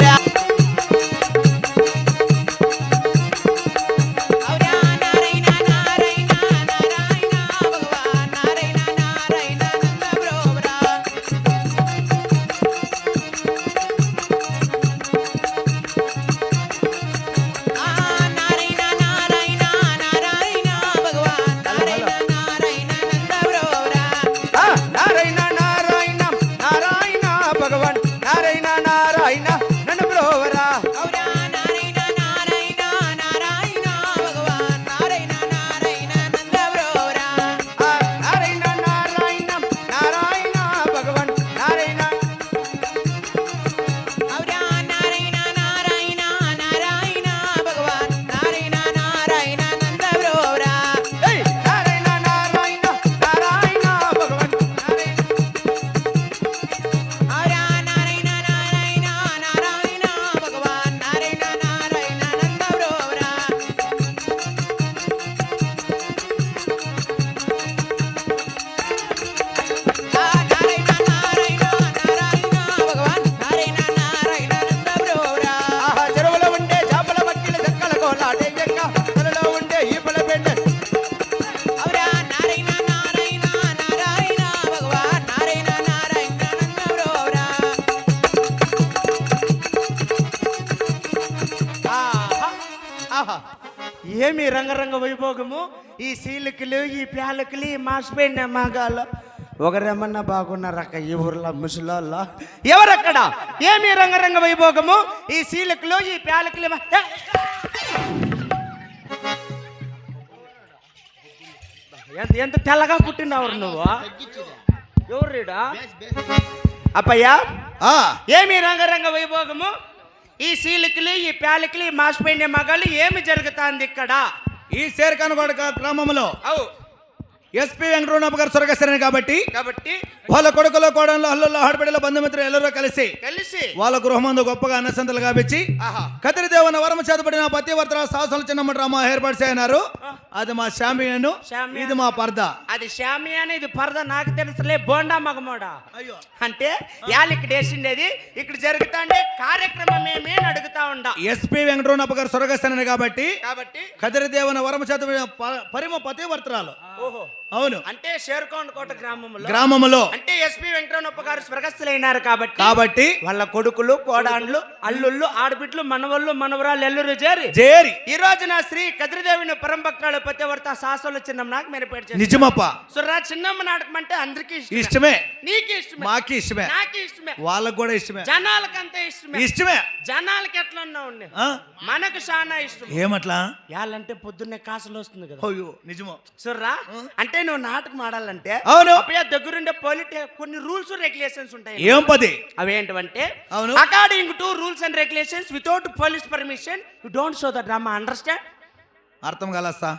করে ఆహా. ఏమి రంగరంగ వైభోగము? ఈ సీలికలు ఈ ప్యాలకులు ఈ మాసిపోయిన మగాలు ఒకరేమన్నా బాగున్నారక్క ఈ ఊర్లో ముసలోళ్ళ? ఎవరక్కడ? ఏమి రంగరంగ వైభోగము? ఈ సీలికలు ఈ ప్యాలకులు! ఎంత ఎంత తెల్లగా పుట్టినవరు నువ్వు? ఎవరుడా అప్పయ్యా? ఆ. ఏమి రంగరంగ వైభోగము? ఈ సీలికలు ఈ ప్యాలికలు ఈ మాసిపోయిన మగాళ్ళు ఏమి జరుగుతాంది ఇక్కడ? ఈ శేర్ఖాన్గోడ గ్రామంలో అవు. ఎస్పీ వెంకటరమణ గారు స్వర్గస్థరని కాబట్టి కాబట్టి వాళ్ళ కొడుకులో కోడళ్ళు అల్లుల్లో ఆడబిడ్డల బంధుమిత్రులు ಎಲ್ಲರೂ కలిసి కలిసి వాళ్ళ గృహమందు గొప్పగా అన్నసంతలు గావించి ఆహా కతిరిదేవన వరమ చేతపడిన పతివర్తన సాహసాల చిన్నమ్మ డ్రామా ఏర్పాటు చేయనారు అది మా శామియను శామియాను. ఇది మా పర్ద అది షామి అని ఇది పరద నాకు తెలుసులే బోండా మగమోడా అయ్యో అంటే యాళ్ళు ఇక్కడ వేసిండేది ఇక్కడ జరుగుతాండే కార్యక్రమం ఏమి అని అడుగుతా ఉండా ఎస్పీ వెంకటరమణ గారు స్వర్గస్థరని కాబట్టి కాబట్టి కదిరిదేవన వరమ చేతపడిన ప- పరిమ పతివర్తనాలు ఓహో అవును అంటే షేర్కోండ్ కోట గ్రామంలో గ్రామములో అంటే ఎస్పీ వెంకటరమణప్ప గారు స్వర్గస్థులైనారు కాబట్టి కాబట్టి వాళ్ళ కొడుకులు కోడాండ్లు అల్లుళ్ళు ఆడబిడ్లు మనవళ్ళు మనవరాలు ఎల్లురు చేరి. జేరి ఈ రోజున శ్రీ కదిరిదేవిని పరంభక్తాలు పతివర్త సాసోలు చిన్నం నాకు మీరు నిజమప్ప. సుర్రా చిన్నమ్మ నాటకం అంటే అందరికీ ఇష్టమే. నీకు ఇష్టమే. మాకి ఇష్టమే. నాకు ఇష్టమే. వాళ్ళకు కూడా ఇష్టమే. జనాలకంతా ఇష్టమే. ఇష్టమే. జనాలకి ఎట్లా ఉన్నా ఉండే? మనకు చాలా ఇష్టం. ఏమట్లా? యాళ్ళంటే పొద్దున్నే కాసులు వస్తుంది కదా. అయ్యో నిజమో. సుర్రా అంటే నువ్వు నాటకం ఆడాలంటే అవును. అప్పయ్య దగ్గరుండే పోలిటే కొన్ని రూల్స్ రెగ్యులేషన్స్ ఉంటాయి. ఏం పది? అవేంటంటే అవును. According to rules and regulations without police permission you don't show the drama understand అర్థం కాలస్తా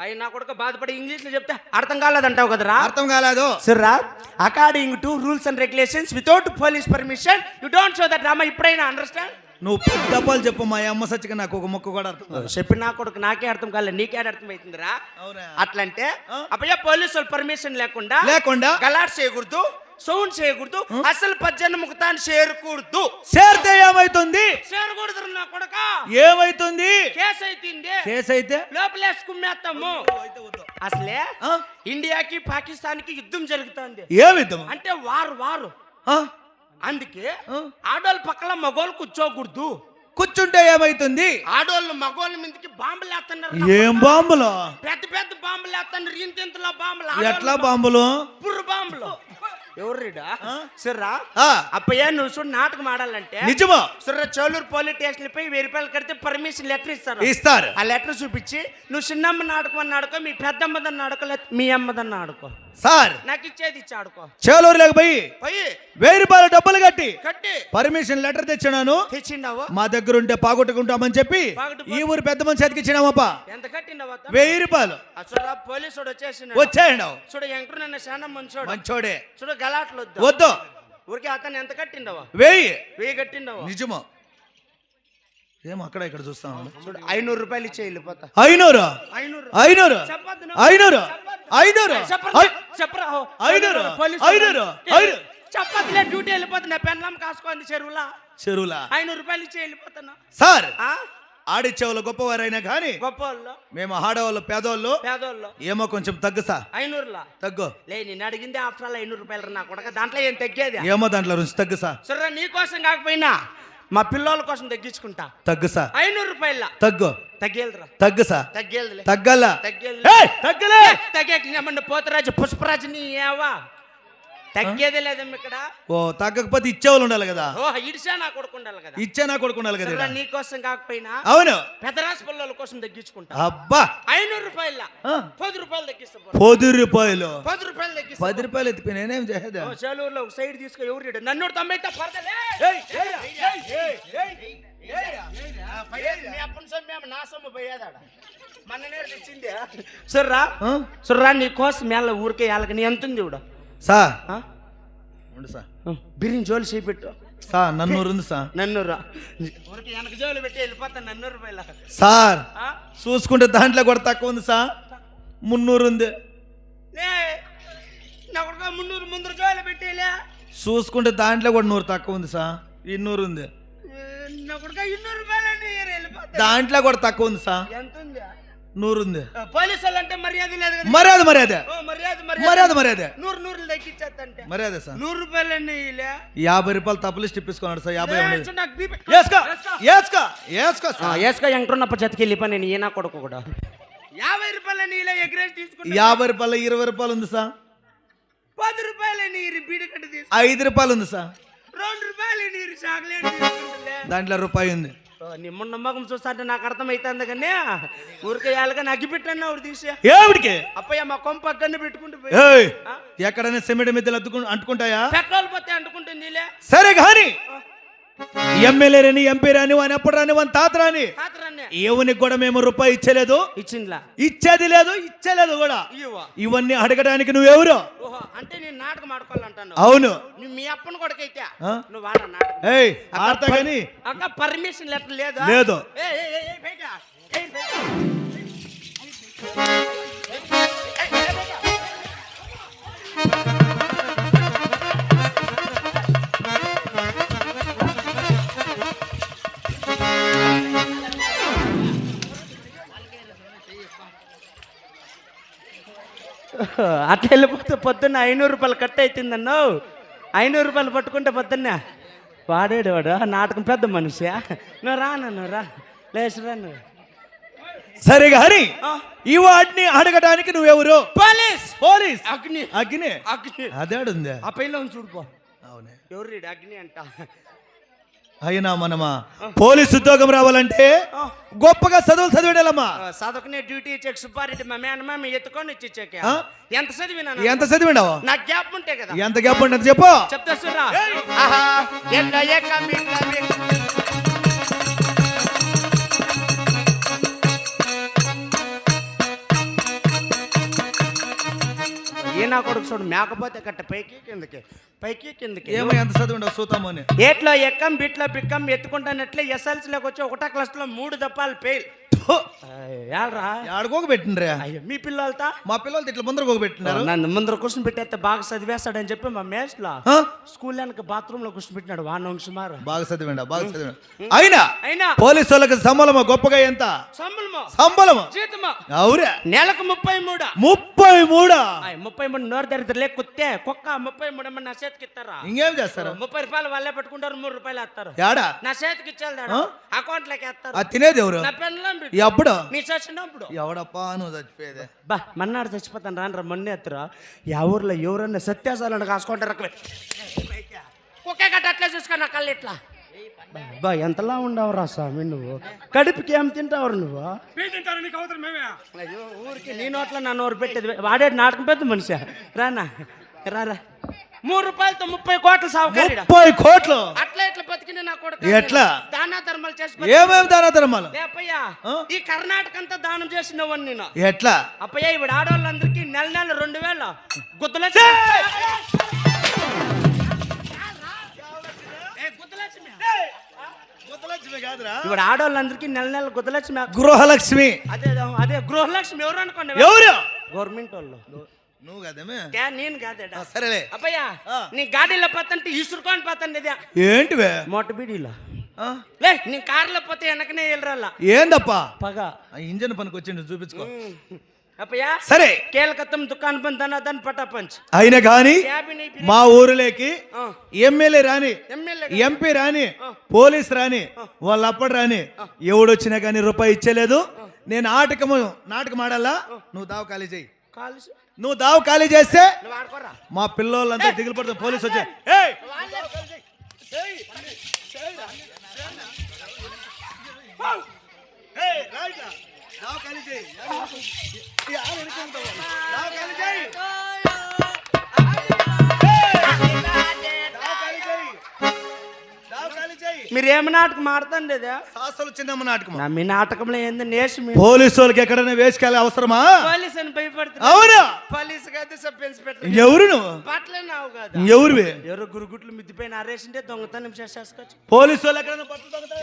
అయి నా కొడుకు బాధపడి ఇంగ్లీష్లో చెప్తే అర్థం కాలేదంటావు కదరా? అర్థం కాలేదు. సర్రా according to rules and regulations without police permission you don't show the drama ఇప్పుడైనా అండర్స్టాండ్ నువ్వు పెద్దపాలు చెప్పు మా అమ్మ సచ్చిగా నాకు ఒక మొక్క కూడా అర్థం కాదు చెప్పి నా కొడుకు నాకే అర్థం కాలేదు నీకే అర్థం అవుతుందిరా? అట్లంటే ఆ? అప్పయ్య పోలీసు వాళ్ళు పర్మిషన్ లేకుండా లేకుండా? గలాట్ చేయకూడదు. సౌండ్ చేయకూడదు అసలు పద్దెన్న ముఖతాన్ని చేరకూడదు. చేరితే ఏమైతుంది? చేరకూడదు నా కొడక. ఏమైతుంది? కేసు అయితుంది కేసు అయితే లోపలేసి కుమ్మేస్తాము అసలే? ఇండియాకి పాకిస్తాన్కి యుద్ధం జరుగుతుంది. ఏమిద్దాం అంటే వారు వారు. అందుకే? ఆడోళ్ళ పక్కల మగోళ్ళు కూర్చోకూడదు. కూర్చుంటే ఏమైతుంది? ఆడోళ్ళు మగోళ్ళ మీదకి బాంబులు వేస్తున్నారు ఏం బాంబులు? పెద్ద పెద్ద బాంబులు వేస్తున్నారు. ఇంతింతలో బాంబులు? ఎట్లా బాంబులు? బుర్రు బాంబులు. సర్రా ఆ, అప్పయ్య నువ్వు చూడు నాటకం ఆడాలంటే నిజమా? సర్రా చోలూరు పోలీస్ స్టేషన్ పై వెయ్యి రూపాయలు కడితే పర్మిషన్ లెటర్ ఇస్తారు. ఇస్తారు. ఆ లెటర్ చూపించి నువ్వు చిన్నమ్మ నాటకం అని ఆడుకో మీ పెద్దమ్మదని ఆడుకో లేకపోతే మీ అమ్మదని ఆడుకో సార్ నాకు ఇచ్చేది ఇచ్చి ఆడుకో చేలూరులోకి పోయి పోయి వెయ్యి రూపాయలు డబ్బులు కట్టి కట్టి పర్మిషన్ లెటర్ తెచ్చినాను. తెచ్చిండావు? మా దగ్గర ఉంటే పాగొట్టుకుంటామని చెప్పి ఈ ఊరు పెద్ద మనిషి చేతికి ఇచ్చినామప్ప ఎంత కట్టిండవు వెయ్యి రూపాయలు. చూడరా పోలీసు వాడు వచ్చేసి వచ్చాయండి చూడు ఎంకరు నన్ను చాలా మంచోడు. మంచోడే. చూడు గలాట్లు వద్దు. వద్దు. ఊరికి అతను ఎంత కట్టిండవా? వెయ్యి. వెయ్యి కట్టిండవా? నిజమో. ఏం అక్కడ ఇక్కడ చూస్తాను చూడు ఐనూరు రూపాయలు ఇచ్చే వెళ్ళిపోతా ఐనూరు? ఐనూరు. ఐనూరు. ఐనూరు? చెప్పరా ఐనూరు? ఐనూరు చెప్పదులే డ్యూటీ వెళ్ళిపోతున్నా పెన్లం కాసుకోండి చెరువులా. చెరువులా? ఐనూరు రూపాయలు ఇచ్చి వెళ్ళిపోతాను సార్ ఆ? ఆడిచ్చేవాళ్ళు గొప్పవారైనా కానీ గొప్ప వాళ్ళు మేము ఆడవాళ్ళు పేదవాళ్ళు. పేదోళ్ళు. ఏమో కొంచెం తగ్గు సా ఐనూరులా? తగ్గు. లే నేను అడిగింది ఆఫ్టర్ ఆల్ ఐనూరు రూపాయలు నా కొడక దాంట్లో ఏం తగ్గేది? ఏమో దాంట్లో నుంచి తగ్గు సా సరే నీ కోసం కాకపోయినా మా పిల్లోల కోసం తగ్గించుకుంటా. తగ్గు సా ఐనూరు రూపాయల తగ్గు. తగ్గేదిరా. తగ్గు సా తగ్గేదిలే. తగ్గల్లా. తగ్గేది ఏయ్, తగ్గలే. తగ్గేమన్నా పోతరాజు పుష్పరాజు నీ ఏవా? తగ్గేదే లేదమ్మ ఇక్కడ ఓ తగ్గకపోతే ఇచ్చేవాళ్ళు ఉండాలి కదా ఓ ఇడిసా నా కొడుకు ఉండాలి కదా ఇచ్చే నా కొడుకు ఉండాలి కదా. నీ కోసం కాకపోయినా అవును పెదరాశి పిల్లల కోసం తగ్గించుకుంటా అబ్బా ఐనూరు రూపాయల పది రూపాయలు తగ్గిస్తా. పది రూపాయలు పది రూపాయలు తగ్గిస్తా పది రూపాయలు ఎత్తిపోయి నేనేం చేసేదా ఓ, చేలూరులో ఒక సైడ్ తీసుకో ఎవరు? నన్ను మొన్ననే తెచ్చింది సుర్రా? సుర్రా నీ కోసం మేళ ఊరికే వాళ్ళకి నీ ఎంత ఉంది ఇవిడ సా? ఉండు సా బిర్యానీ జోలు చేపెట్టు సా నన్నూరు ఉంది సా నన్ను రా ఊరికి వెనక జోలు పెట్టి వెళ్ళిపోతాను నన్ను రూపాయల. సార్? చూసుకుంటే దాంట్లో కూడా తక్కువ ఉంది సా మున్నూరు ఉంది లే నా కొడుకు మున్నూరు ముందర జోలు పెట్టేలే చూసుకుంటే దాంట్లో కూడా నూరు తక్కువ ఉంది సా ఇన్నూరు ఉంది దాంట్లో కూడా తక్కువ ఉంది సా ఎంత ఉంది నూరు ఉంది పోలీసు వాళ్ళు అంటే మర్యాద లేదు కదా. మర్యాద మర్యాద. ఓ, మర్యాద మర్యాద. మర్యాద నూరు నూరులు తగ్గించేస్తంటే మర్యాద సార్. నూరు రూపాయలండి ఇలా యాభై రూపాయలు తప్పులు ఇప్పించుకున్నాడు సార్ యాభై ఉండదు ఏ, నాకు బీపీ. వేసుకో వేసుకో వేసుకో సార్. వేసుకో ఎంకరున్నప్పుడు జతకి వెళ్ళిపో నేను ఈయన కొడుకు కూడా. యాభై రూపాయలని ఇలా ఎగ్రేజ్ తీసుకుంటా యాభై రూపాయలు ఇరవై రూపాయలు ఉంది సార్. పది రూపాయలని బీడి కట్ట తీసుకుంటా ఐదు రూపాయలు ఉంది సార్. రెండు రూపాయలు నీరు చాక్లెట్. దాంట్లో రూపాయి ఉంది. నిమ్మ నమ్మకం చూస్తుంటే నాకు అర్థమైతుంది కానీ ఊరికే వాళ్ళగా నగ్గి పెట్టాను ఆవిడ తీసి. ఏమిడికి అప్పయ్య మా కొంప అక్కడనే పెట్టుకుంటూ? ఎక్కడైనా సిమెంట్ మిద్దెలు అద్దుకు అంటుకుంటాయా? పెట్రోల్ పోతే అంటుకుంటుందిలే సరే కానీ ఎమ్మెల్యే రాని ఎంపీ రాని వాని అప్పుడు రాని వాని తాత రాని ఏవునికి కూడా మేము రూపాయి ఇచ్చలేదు. ఇచ్చిందిలా? ఇచ్చేది లేదు ఇచ్చేలేదు కూడా. ఇవన్నీ అడగడానికి నువ్వెవరు? అంటే నేను నాటకం ఆడుకోవాలంటాను. అవును. మీ అప్పని కొడుకైతే ఆ? నువ్వు నాటకం కానీ అక్క పర్మిషన్ లెటర్ లేదా? లేదు. అట్లా వెళ్ళిపోతే పొద్దున్న ఐనూరు రూపాయలు కట్ అవుతుందన్నో ఐనూరు రూపాయలు పట్టుకుంటే పొద్దున్న వాడాడు వాడు. నాటకం పెద్ద మనిషి. నువ్వు రా నువ్వు రా. లేచురా నువ్వు. సరే కానీ ఈ వాటిని అడగడానికి నువ్వెవరు? పోలీస్! పోలీస్! అగ్ని. అగ్ని. అగ్ని. అదేడుంది. ఆ పైలో చూడుకో అవునే. ఎవరు అగ్ని అంట. అయినా మనమా? పోలీస్ ఉద్యోగం రావాలంటే. గొప్పగా చదువులు చదివేడమ్మా చదువుకునే డ్యూటీ ఇచ్చే సుబ్బారెడ్డి మా మేనమామ ఎత్తుకొని ఇచ్చి ఇచ్చాక? ఎంత చదివినా ఎంత చదివిండావు నాకు గ్యాప్ ఉంటే కదా. ఎంత గ్యాప్ ఉంటుంది చెప్పు. చెప్తా సురా. ఆహా. ఏ నా కొడుకు చూడు మేకపోతే కట్ట పైకి కిందకి. పైకి కిందకి. ఏమో ఎంత చదివిండావు చూద్దాము అని. ఏట్లో ఎక్కం బిట్లో పిక్కం ఎత్తుకుంటానట్లే ఎస్ఎల్సీలోకి వచ్చి ఒకటో క్లాస్లో మూడు దప్పాలు ఫెయిల్ ఏళ్ళరా ఆడుకోక పెట్టిండ్రా? అయ్యో మీ పిల్లలతో? మా పిల్లలు ఇట్లా ముందర పెట్టినారు నన్ను ముందర కూర్చొని పెట్టేస్తే బాగా చదివేస్తాడని చెప్పి మా మేస్లో ఆ? స్కూల్ వెనక బాత్రూమ్లో కూర్చొని పెట్టినాడు వాడిని సుమారు. బాగా చదివిండా బాగా చదివిండా. అయినా అయినా? పోలీసు వాళ్ళకి సంబలమా గొప్పగా ఎంత? సంబళము సంబలము? జీతము? అవురా. నెలకు ముప్పై మూడు? ముప్పై మూడా? ముప్పై మూడు నోరు దరిద్ర లేకుత్తే కుక్క ముప్పై మూడు నా చేతికి ఇస్తారా? ఇంకేం చేస్తారు? ముప్పై రూపాయలు వాళ్ళే పెట్టుకుంటారు మూడు రూపాయలు వేస్తారు. యాడా? నా చేతికి ఇచ్చేది ఆ? అకౌంట్లోకి వేస్తారు. తినేది ఎవరు? నా ఎప్పుడు? నీ చచ్చినప్పుడు ఎవడప్పా నువ్వు చచ్చిపోయేదే? బా మన్నాడు చచ్చిపోతాను రాను మొన్న ఎత్తురా. యా ఊర్లో ఎవరన్నా సత్యాసాలను కాసుకుంటారు ఒకే గట్ట అట్లా చూసుకో నా కళ్ళు ఇట్లా. బా ఎంతలా ఉండవురా స్వామి నువ్వు? కడుపుకి ఏం తింటావు నువ్వు? అయ్యో ఊరికి నీ నోట్లో నా నోరు పెట్టేది. వాడేది నాటకం పెద్ద మనిషి. రానా? రారా? మూడు రూపాయలతో ముప్పై కోట్ల సాగుకారు ముప్పై కోట్లు? అట్లా ఇట్లా బతికిన నా కొడుకు? ఎట్లా? దానా ధర్మాలు చేసి ఏమేమి దానా ధర్మాలు? ఆ? ఈ కర్ణాటక అంతా దానం చేసినవని నేను. ఎట్లా? అప్పయ్య ఇప్పుడు ఆడవాళ్ళందరికీ నెల నెల రెండు వేల. గుద్దల ఇప్పుడు ఆడవాళ్ళందరికీ నెల నెల గుద్దలక్ష్మి. గృహలక్ష్మి. అదే అదే గృహలక్ష్మి. ఎవరు అనుకోండి? ఎవరు? గవర్నమెంట్ వాళ్ళు. నువ్వు కదేమే? నేను కాదేడా? సరేలే. అబ్బయ్యా ఆ. నీ గాడిలో పోతుంటే ఇసురుకొని పోతాండి ఇదే ఏంటివే? మోట బీడీలో. ఆ? లే నీ కార్లో పోతే వెనకనే వెళ్ళరాల ఏందప్పా? పగ. ఆ ఇంజన్ పనికి వచ్చిండు చూపించుకో. అప్పయ్యా సరే. కేలకత్తం దుకాన్ బంద్ అన్న దాని పటా పంచ్. అయినా కానీ. మా ఊరిలోకి. ఎమ్మెల్యే రాని ఎంపీ రాని పోలీస్ రాని వాళ్ళు అప్పటి రాని ఎవడొచ్చినా కానీ రూపాయి ఇచ్చేలేదు. నేను ఆటకము నాటకం ఆడాలా? నువ్వు దావ ఖాళీ చేయి. కాల్స్ నువ్వు దావ ఖాళీ చేస్తే మా పిల్లోళ్ళంతా దిగులు పడుతుంది పోలీసు వచ్చే ఏయ్! ఏయ్, రాయిట్రా. దావ ఖాళీ చేయి. దావ ఖాళీ చేయి. మీరు ఏమి నాటకం ఆడుతుంది ఇదే సాసలు చిన్నమ్మ నాటకం. మీ నాటకంలో ఏంది నేసి మీ పోలీసు వాళ్ళకి ఎక్కడైనా వేసుకెళ్ళే అవసరమా? పోలీస్ అని భయపడుతున్నా. అవునా? పోలీస్ కాదు సబ్ ఇన్స్పెక్టర్ ఎవరు నువ్వు? పట్లే నావు కాదు. ఎవరివి? ఎవరో గురుగుట్లు మిద్దిపైన అరేసింటే దొంగతనం చేసేసుకోవచ్చు పోలీసు వాళ్ళు ఎక్కడైనా బట్టలు దొంగతనం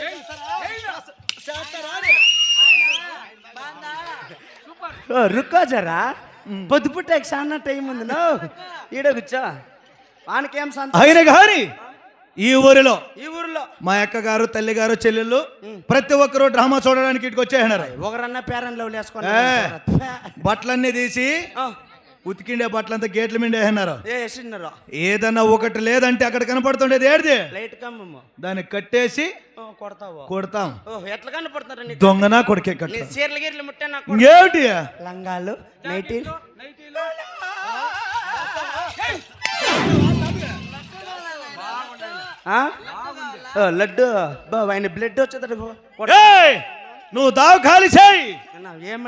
రుక్కో జరా. పొద్దుపుట్టకి చాలా టైం ఉంది నో? ఈడ కూర్చో. వానికేం సంత అయినా కానీ ఈ ఊరిలో ఈ ఊర్లో. మా అక్క గారు తల్లి గారు చెల్లెళ్ళు ప్రతి ఒక్కరు డ్రామా చూడడానికి ఇటుకు వచ్చేసినారు. ఒకరన్నా పేరెంట్లో వేసుకొని ఏ. బట్టలన్నీ తీసి ఉతికిండే బట్టలంతా గేట్ల మీద వేసినారు. ఏదన్నా ఒకటి లేదంటే అక్కడ కనపడుతుండేది ఏడిది? లైట్ కమ్మమ్మ దాన్ని కట్టేసి కొడతావు? కొడతాం. ఎట్లా కనపడుతున్నారు నీకు? దొంగనా కొడుకే కట్ట? నీ చీరల గీరలు ముట్టే లంగాలు నైటీ లడ్డు. ఆయన బ్లడ్ వచ్చేదట ఏయ్! నువ్వు దావు ఖాళీ చేయి.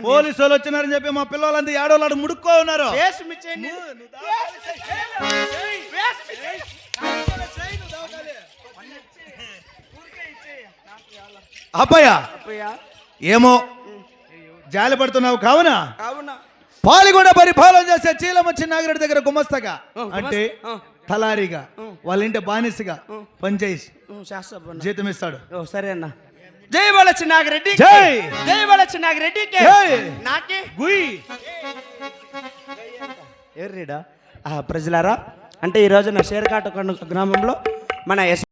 పోలీసు వాళ్ళు వచ్చినారని చెప్పి మా పిల్లలంతా ఏడోళ్ళు ముడుక్కో ఉన్నారు. అప్పయ్యా, ఏమో జాలి పడుతున్నావు కావున? పాలిగొండ పరిపాలన చేసే చీలమచ్చి నాగిరెడ్డి దగ్గర గుమస్తగా. అంటే. తలారిగా వాళ్ళ ఇంటి బానిసగా పనిచేసి. జీతం ఇస్తాడు ఓ సరే అన్న. జై. బాలచ్చి నాగిరెడ్డి. జై! జై బాలచ్చి నాగిరెడ్డి! నాకే. గుయ్. ఎర్రీడా ప్రజలారా అంటే ఈరోజు నా షేర్కాట గ్రామంలో మన ఎస్